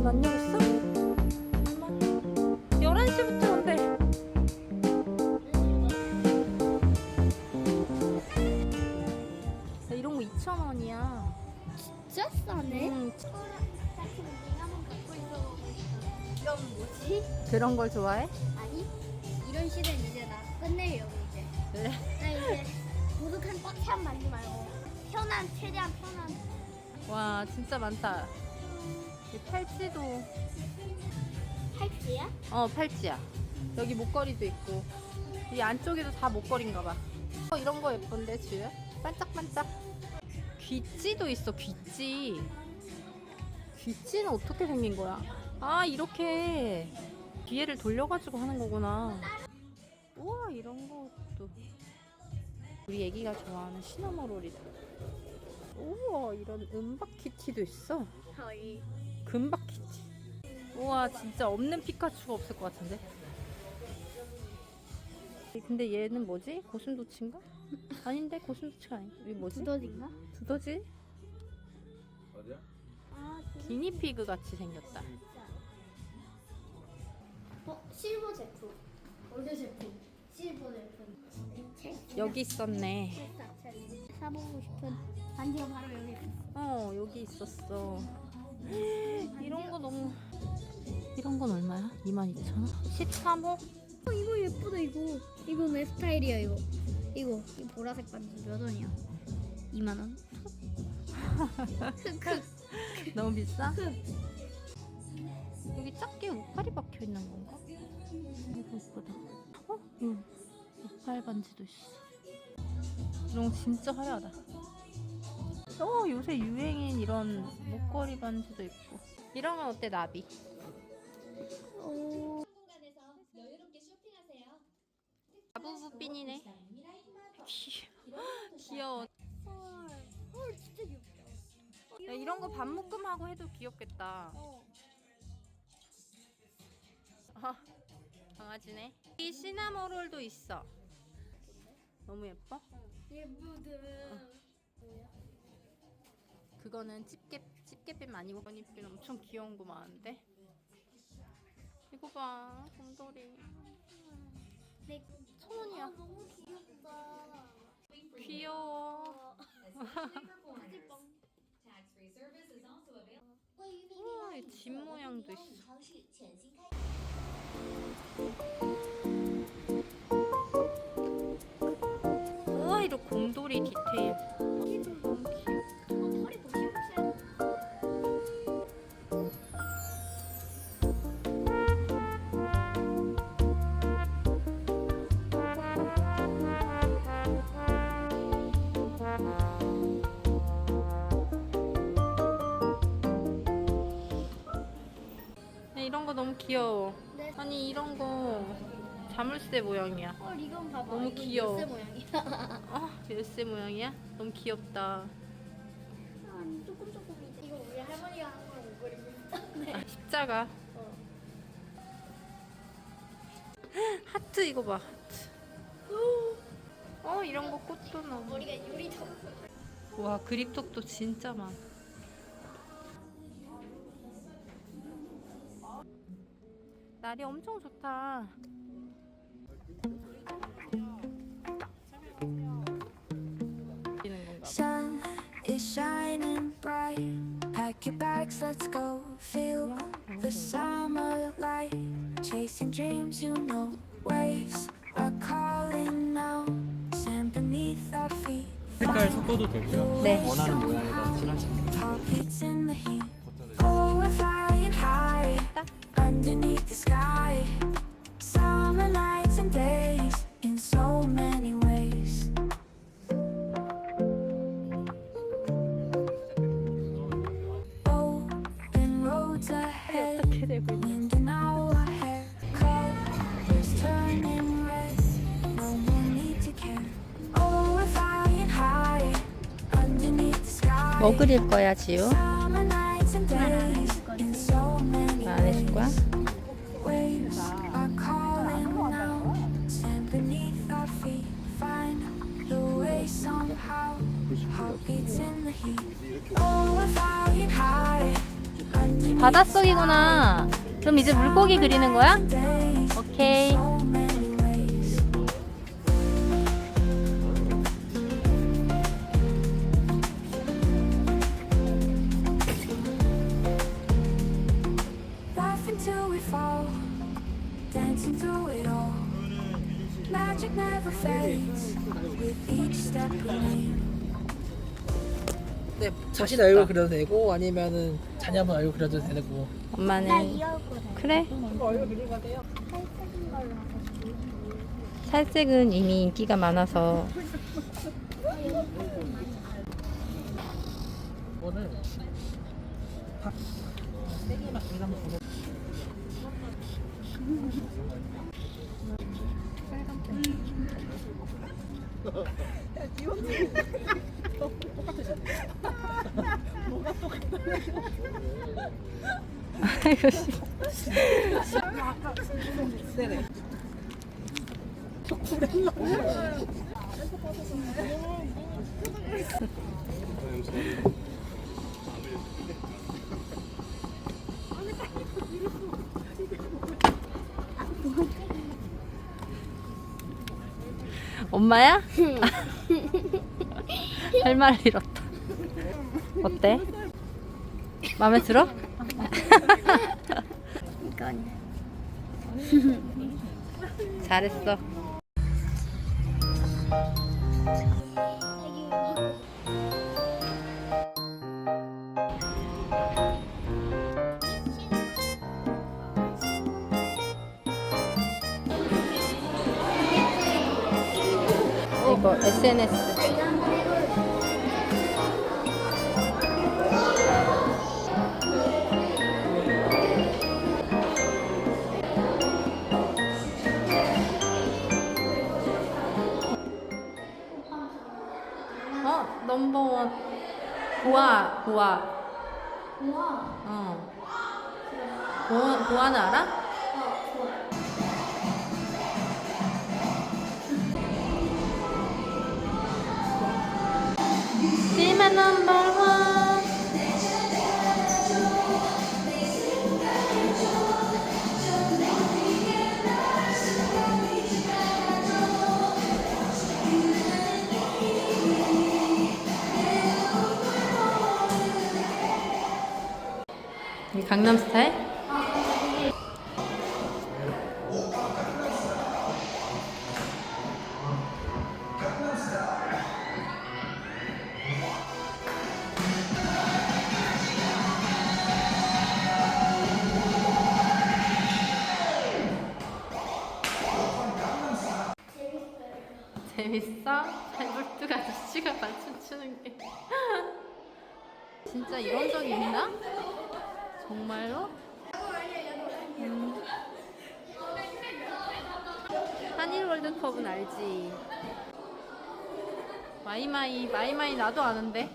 지금 몇 년 있어? 잠깐만 11시부터 온대 야, 이런 거 2,000원이야 진짜 싸네 음, 이건 뭐지? 그런 걸 좋아해? 아니 이런 시대는 이제 나 끝내려고 이제 그래? 나 이제 고독한 꽉찬 만지 말고 편한 최대한 편한 와 진짜 많다 이 팔찌도 팔찌야? 어 팔찌야. 여기 목걸이도 있고 이 안쪽에도 다 목걸이인가 봐. 어, 이런 거 예쁜데 지우야? 반짝반짝. 귀찌도 있어 귀찌. 귀찌는 어떻게 생긴 거야? 아 이렇게 뒤에를 돌려가지고 하는 거구나. 우와 이런 것도. 우리 애기가 좋아하는 시나모롤이다. 우와 이런 은박 키티도 있어. 거의 금박 키티. 우와 진짜 없는 피카츄가 없을 것 같은데. 근데 얘는 뭐지? 고슴도치인가? 아닌데 고슴도치가 아니. 이게 뭐지? 두더지인가? 두더지? 어디야? 아 기니피그 같이 생겼다. 어 실버 제품 골드 제품 실버 제품 책 여기 있었네. 사보고 싶은 반지가 바로 여기 있어 어 여기 있었어. 이런 거 너무 이런 건 얼마야? 22,000원? 13호? 어, 이거 예쁘다 이거 이거 내 스타일이야 이거 이거 이 보라색 반지 몇 원이야? 2만 원? 너무 비싸? 여기 작게 우팔이 박혀 있는 건가? 이거 예쁘다. 어? 응. 우팔 반지도 있어. 이런 거 진짜 화려하다. 어, 요새 유행인 이런 목걸이 반지도 있고. 이런 건 어때, 나비? 오. 아부부핀이네. 귀여워. 헐 진짜 귀엽다 야, 이런 거 반묶음하고 해도 귀엽겠다. 어. 아, 강아지네. 이 시나모롤도 있어. 너무 예뻐? 예쁘다 그거는 집게 집게핀 아니고 버니핀 엄청 귀여운 거 많은데. 이거 봐, 곰돌이. 내 천 원이야. 아, 너무 귀엽다 귀여워. 우와, 이집 모양도 있어. 우와, 이런 곰돌이 디테일. 거 너무 귀여워. 네. 아니 이런 거 자물쇠 모양이야. 헐 이건 봐봐 너무 이건 귀여워. 열쇠 모양이야 아, 열쇠 모양이야? 너무 귀엽다. 아니 조금 조금인데 이거 우리 할머니가 한 거랑 목걸이 비슷한데 아, 십자가. 어. 하트 이거 봐. 하트. 어 이런 거 꽃도 너무. 머리가 유리처럼 와 그립톡도 진짜 많아. 날이 엄청 좋다. 건가 봐. Sun is shining bright. Pack your bags, let's go. Feel the summer light. Chasing dreams, you know. Waves are calling now. Sand beneath our feet. 색깔 섞어도 되고요. 네. 원하는 모양에다 칠하시면 돼요. We're flying high underneath the sky. 뭐 그릴 거야 지우? Summer nights and days in so many 안 해줄 거야? ways are calling now. Sand beneath our feet, find the way somehow. Heartbeats in the heat. Oh, we're flying high underneath 바닷속이구나. 그럼 이제 물고기 그리는 거야? 오케이. 네, 자신 알고 그려도 되고 아니면은 자녀분 얼굴 그려도 되고. 엄마는 얼굴에 그래? 살색인 걸로 살색은 이미 인기가 많아서. 여기다 한번 보내 아이고 씨. 엄마야? 할 말을 잃었다. 어때? 마음에 들어? 이건 잘했어. 이거 SNS. 넘버원. 보아, 보아. 우와 어. 보아, 보아는 알아? Be my number 강남 스타일? 재밌어? 발볼뚝 아저씨가 발춤 추는 게 진짜 이런 적이 있나? 정말로? 음. 한일 월드컵은 알지. 마이마이 마이마이 나도 아는데.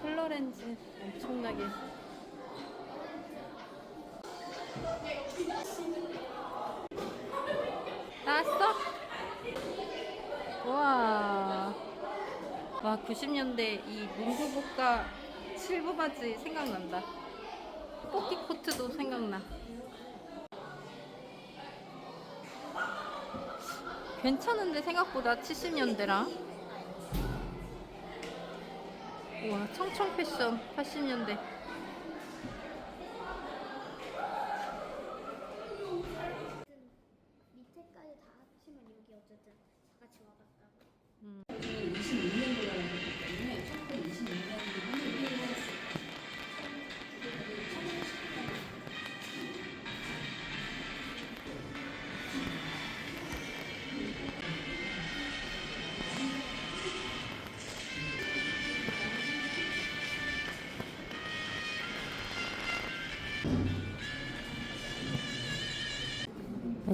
컬러렌즈 엄청나게. 나왔어? 우와. 와 90년대 이 문구복과 실버 바지 생각난다. 뽑기 코트도 생각나. 괜찮은데 생각보다 70년대랑. 와 청청 패션 80년대.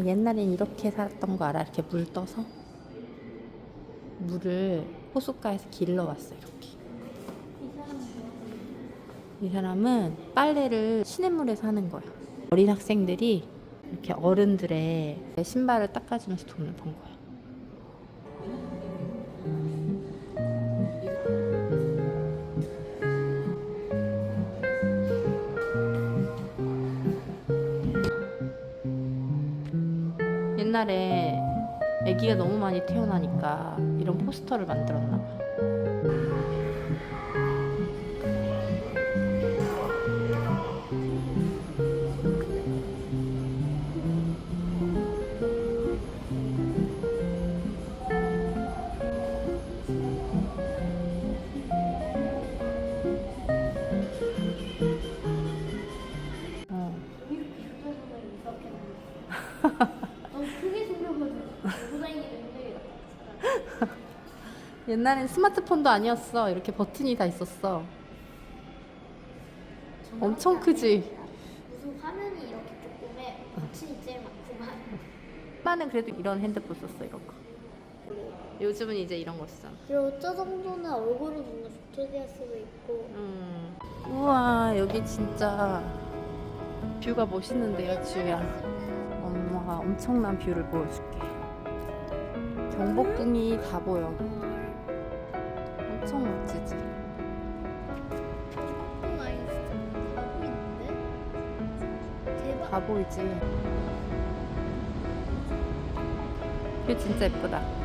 옛날엔 이렇게 살았던 거 알아? 이렇게 물 떠서 물을 호숫가에서 길러 왔어 이렇게. 이 사람은 빨래를 시냇물에서 하는 거야. 어린 학생들이 이렇게 어른들의 신발을 닦아주면서 돈을 번 거야. 옛날에 아기가 너무 많이 태어나니까 이런 포스터를 만들었나 봐. 옛날엔 스마트폰도 아니었어. 이렇게 버튼이 다 있었어. 엄청 크지? 무슨 화면이 이렇게 조금해. 버튼이 제일 많구만. 엄마는 그래도 이런 핸드폰 썼어, 이런 거. 요즘은 이제 이런 거 써. 그리고 저 정도는 얼굴을 보면 좋게 할 수도 있고. 음. 우와, 여기 진짜 뷰가 멋있는데요, 지우야. 엄마가 엄청난 뷰를 보여줄게. 경복궁이 다 보여. 다 보이지? 뷰 진짜 예쁘다.